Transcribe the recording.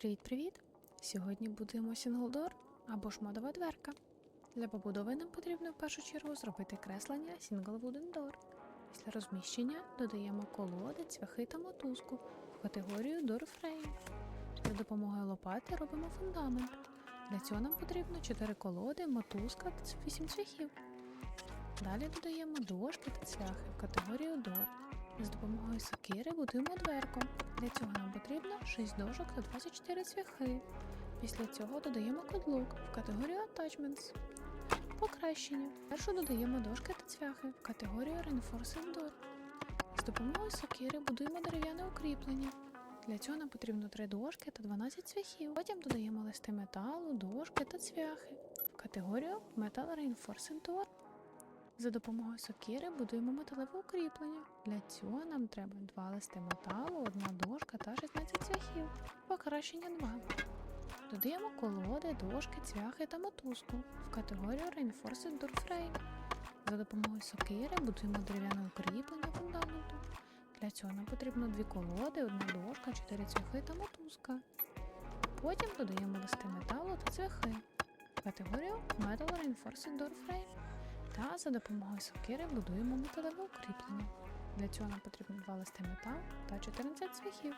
Привіт-привіт! Сьогодні будуємо сінглдор або ж модова дверка. Для побудови нам потрібно в першу чергу зробити креслення Single Wooden Door. Після розміщення додаємо колоди, цвяхи та мотузку в категорію Door Frame. За допомогою лопати робимо фундамент. Для цього нам потрібно 4 колоди, мотузка та 8 цвяхів. Далі додаємо дошки та цвяхи в категорію Door. З допомогою сокири будуємо дверку. Для цього нам потрібно 6 дошок та 24 цвяхи. Після цього додаємо кодлок в категорію Attachments. Покращення. Першу додаємо дошки та цвяхи в категорію Reinforced Door. З допомогою сокири будуємо дерев'яне укріплення. Для цього нам потрібно 3 дошки та 12 цвяхів. Потім додаємо листи металу, дошки та цвяхи в категорію Metal Reinforced Door. За допомогою сокири будуємо металеве укріплення. Для цього нам треба два листи металу, одна дошка та 16 цвяхів. Покращення 2. Додаємо колоди, дошки, цвяхи та мотузку в категорію Reinforced Door Frame. За допомогою сокири будуємо дерев'яне укріплення фундаменту. Для цього нам потрібно дві колоди, одна дошка, чотири цвяхи та мотузка. Потім додаємо листи металу та цвяхи в категорію Metal Reinforced Door Frame. Та за допомогою сокири будуємо металеве укріплення. Для цього нам потрібно два листи мета та 14 цвяхів.